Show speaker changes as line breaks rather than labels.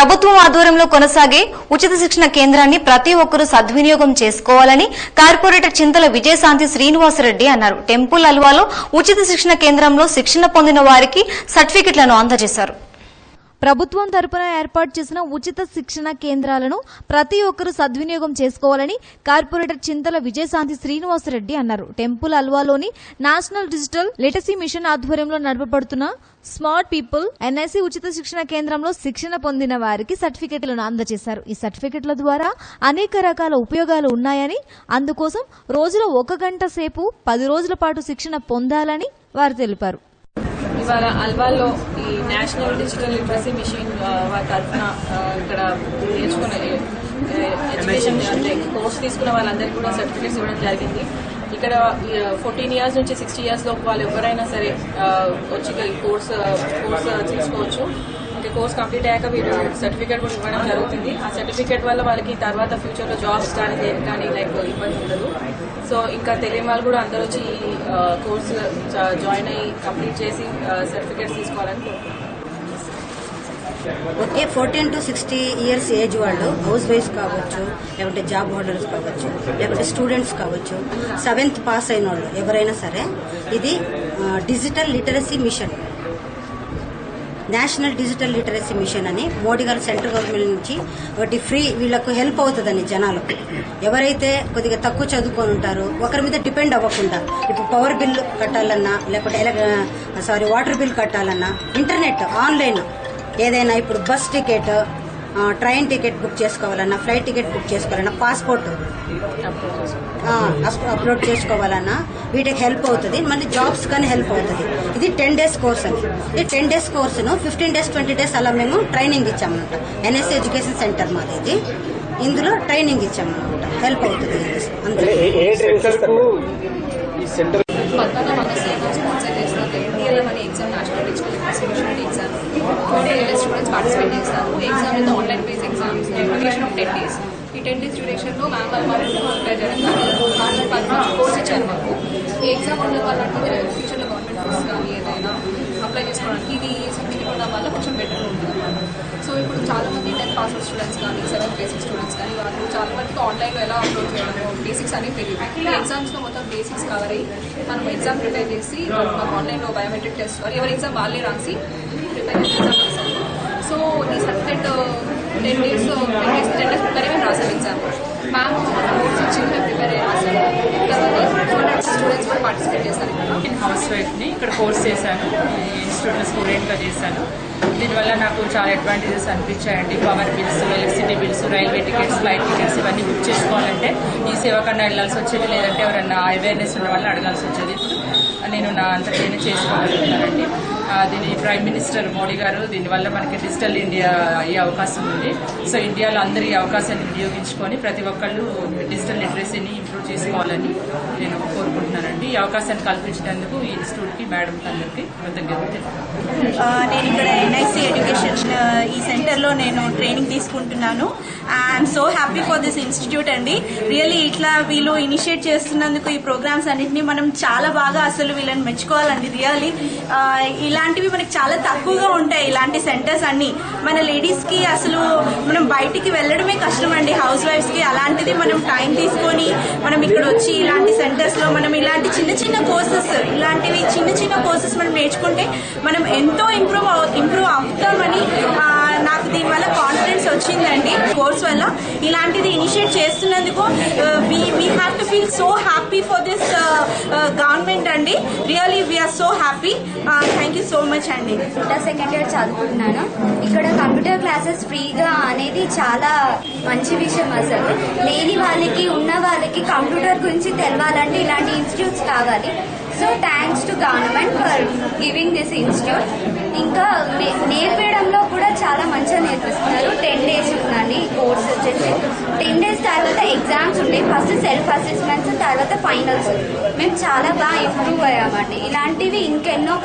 ప్రభుత్వం ఆధ్వర్యంలో కొనసాగే ఉచిత శిక్షణ కేంద్రాన్ని ప్రతి ఒక్కరూ సద్వినియోగం చేసుకోవాలని కార్పొరేటర్ చింతల విజయశాంతి శ్రీనివాసరెడ్డి అన్నారు. టెంపుల్ అల్వాలో ఉచిత శిక్షణ కేంద్రంలో శిక్షణ పొందిన వారికి సర్టిఫికెట్లను అందజేశారు.
ప్రభుత్వం తరపున ఏర్పాటు చేసిన ఉచిత శిక్షణ కేంద్రాలను ప్రతి ఒక్కరూ సద్వినియోగం చేసుకోవాలని కార్పొరేటర్ చింతల విజయశాంతి శ్రీనివాసరెడ్డి అన్నారు. టెంపుల్ అల్వాలోని నేషనల్ డిజిటల్ లిటసీ మిషన్ ఆధ్వర్యంలో నడపబడుతున్న స్మార్ట్ పీపుల్ ఎన్ఐసి ఉచిత శిక్షణ కేంద్రంలో శిక్షణ పొందిన వారికి సర్టిఫికెట్లను అందజేశారు. ఈ సర్టిఫికెట్ల ద్వారా అనేక రకాల ఉపయోగాలు ఉన్నాయని అందుకోసం రోజులో ఒక గంట సేపు పది రోజుల పాటు శిక్షణ పొందాలని వారు తెలిపారు.
ద్వారా అల్వాల్లో ఈ నేషనల్ డిజిటల్ లిటరసీ మిషన్ వారి తరఫున ఇక్కడ నేర్చుకున్న ఎడ్యుకేషన్ అంటే కోర్స్ తీసుకున్న వాళ్ళందరికీ కూడా సర్టిఫికేట్స్ ఇవ్వడం జరిగింది. ఇక్కడ ఫోర్టీన్ ఇయర్స్ నుంచి సిక్స్టీ ఇయర్స్ లోపు వాళ్ళు ఎవరైనా సరే వచ్చి కోర్స్ కోర్స్ తీసుకోవచ్చు. ఇంకా కోర్స్ కంప్లీట్ అయ్యాక మీరు సర్టిఫికేట్ కూడా ఇవ్వడం జరుగుతుంది. ఆ సర్టిఫికేట్ వల్ల వాళ్ళకి తర్వాత ఫ్యూచర్లో జాబ్స్ కానీ దేనికి కానీ లైక్ ఇబ్బంది ఉండదు. సో ఇంకా తెలియని వాళ్ళు కూడా అందరూ వచ్చి ఈ కోర్స్ జాయిన్ అయ్యి కంప్లీట్ చేసి సర్టిఫికేట్స్ తీసుకోవాలని కోరుకుంటున్నాను
okay fourteen to sixty years age వాళ్ళు హౌస్ వైఫ్ కావచ్చు లేకుంటే జాబ్ హోల్డర్స్ కావచ్చు లేకుంటే స్టూడెంట్స్ కావచ్చు సెవెంత్ పాస్ అయిన వాళ్ళు ఎవరైనా సరే ఇది digital literacy mission. National digital literacy mission అని మోడీ గారు సెంట్రల్ గవర్నమెంట్ నుంచి ఒకటి ఫ్రీ వీళ్ళకు హెల్ప్ అవుతుందని జనాలు ఎవరైతే కొద్దిగా తక్కువ చదువుకొని ఉంటారో ఒకరి మీద డిపెండ్ అవ్వకుండా ఇప్పుడు పవర్ బిల్ కట్టాలన్నా లేకపోతే సారీ వాటర్ బిల్ కట్టాలన్నా ఇంటర్నెట్ ఆన్లైన్ ఏదైనా ఇప్పుడు bus ticket train ticket book చేసుకోవాలన్నా ఫ్లైట్ టికెట్ బుక్ చేసుకోవాలన్నా పాస్పోర్ట్ అప్లోడ్ చేసుకోవాలన్నా వీటికి హెల్ప్ అవుతుంది. మళ్ళీ జాబ్స్ కానీ హెల్ప్ అవుతుంది. ఇది టెన్ డేస్ కోర్స్ అని. ఈ టెన్ డేస్ కోర్సును ఫిఫ్టీన్ డేస్ ట్వంటీ డేస్ అలా మేము ట్రైనింగ్ ఇచ్చామన్నమాట. ఎన్ఎస్సీ ఎడ్యుకేషన్ సెంటర్ మాది ఇది. ఇందులో ట్రైనింగ్ ఇచ్చామన్నమాట. హెల్ప్ అవుతుంది
exam national exam. Students participate చేస్తారు exam is online base exams duration of ten days ఈ టెన్ డేస్ డ్యూరేషన్లో మ్యామ్ వాళ్ళు అప్లై ప్రిపేర్ చేయడం కానీ వాళ్ళు కోర్స్ ఇచ్చారు మాకు ఈ ఎగ్జామ్ ఉన్న వాళ్ళంటే ఫ్యూచర్లో గవర్నమెంట్ కోర్స్ కానీ ఏదైనా అప్లై చేసుకోవడానికి ఇది సర్టిఫికేట్ ఉన్న వల్ల కొంచెం బెటర్ ఉంటుంది సో ఇప్పుడు చాలా మంది టెన్త్ పాస్ అవుట్ స్టూడెంట్స్ కానీ సెవెంత్ బేసిక్ స్టూడెంట్స్ కానీ వాళ్ళు చాలా మందికి ఆన్లైన్లో ఎలా అప్లోడ్ చేయడము బేసిక్స్ అనేది తెలియదు. ఎగ్జామ్స్లో మొత్తం బేసిక్స్ కవర్ అయ్యి మనం ఎగ్జామ్ ప్రిపేర్ చేసి మనం ఆన్లైన్లో బయోమెట్రిక్ టెస్ట్ ఎవరి ఎగ్జామ్ వాళ్ళే రాసి ప్రిపేర్ చేసి ఎగ్జామ్ సో ఈ subject ten days ten days ten days prepare అయ్యి రాశారు ఎగ్జామ్ మ్యామ్ చిన్న ప్రిపేర్ అయ్యి రాశారు తర్వాత స్టూడెంట్స్ కూడా పార్టిసిపేట్ చేశారు
నేను హౌస్ వైఫ్ని ఇక్కడ కోర్స్ చేశాను. ఈ ఇన్స్టిట్యూట్లో స్టూడెంట్గా చేశాను. దీనివల్ల నాకు చాలా advantages అనిపించాయండి. Power bills electricity bills railway tickets flight tickets ఇవన్నీ బుక్ చేసుకోవాలంటే ఈ సేవ వెళ్ళాల్సి వచ్చేది లేదంటే ఎవరన్నా అవేర్నెస్ ఉన్న వాళ్ళని అడగాల్సి వచ్చేది. ఇప్పుడు నేను నా అంతటి నేను చేసుకోగలుగుతానండి దీని ప్రైమ్ మినిస్టర్ మోడీ గారు దీనివల్ల మనకి డిజిటల్ ఇండియా అయ్యే అవకాశం ఉంది. సో ఇండియాలో అందరి ఈ అవకాశాన్ని వినియోగించుకొని ప్రతి ఒక్కళ్ళు డిజిటల్ లిటరసీని ఇంప్రూవ్ చేసుకోవాలని నేను కోరుకుంటున్నానండి. ఈ అవకాశాన్ని కల్పించినందుకు ఈ ఇన్స్టిట్యూట్కి మేడం అందరికీ కృతజ్ఞతలు
నేను ఇక్కడ ఎన్ఐసి ఎడ్యుకేషన్ ఈ సెంటర్లో నేను ట్రైనింగ్ తీసుకుంటున్నాను. I'm so happy for this institute అండి. రియలీ ఇట్లా వీళ్ళు ఇనిషియేట్ చేస్తున్నందుకు ఈ ప్రోగ్రామ్స్ అన్నింటినీ మనం చాలా బాగా అసలు వీళ్ళని మెచ్చుకోవాలండి రియల్లీ. ఇలాంటివి మనకి చాలా తక్కువగా ఉంటాయి ఇలాంటి సెంటర్స్ అన్ని. మన లేడీస్కి అసలు మనం బయటికి వెళ్ళడమే కష్టం అండి హౌస్ వైఫ్స్కి. అలాంటిది మనం టైం తీసుకొని మనం ఇక్కడ వచ్చి ఇలాంటి సెంటర్స్లో మనం ఇలాంటి చిన్న చిన్న కోర్సెస్ ఇలాంటివి చిన్న చిన్న కోర్సెస్ మనం నేర్చుకుంటే మనం ఎంతో ఇంప్రూవ్ ఇంప్రూవ్ అవుతామని నాకు దీనివల్ల కాన్ఫిడెన్స్ వచ్చిందండి కోర్స్ వల్ల. ఇలాంటిది ఇనిషియేట్ చేస్తున్నందుకు we have to feel so happy for this government అండి. Really we are so happy thank you so much అండి.
సెకండ్ ఇయర్ చదువుకుంటున్నాను ఇక్కడ కంప్యూటర్ క్లాసెస్ ఫ్రీగా అనేది చాలా మంచి విషయం అసలు. లేని వాళ్ళకి ఉన్న వాళ్ళకి కంప్యూటర్ గురించి తెలవాలంటే ఇలాంటి ఇన్స్టిట్యూట్స్ కావాలి. So thanks to government for giving this institute ఇంకా నేర్పించడంలో కూడా చాలా మంచిగా నేర్పిస్తున్నారు. టెన్ డేస్ ఉందండి ఈ కోర్స్ వచ్చేసి. టెన్ డేస్ తర్వాత ఎగ్జామ్స్ ఉండే ఫస్ట్ సెల్ఫ్ అసెస్మెంట్స్ తర్వాత ఫైనల్స్ మేము చాలా బాగా ఇంప్రూవ్ అయ్యామండి. ఇలాంటివి ఇంకెన్నో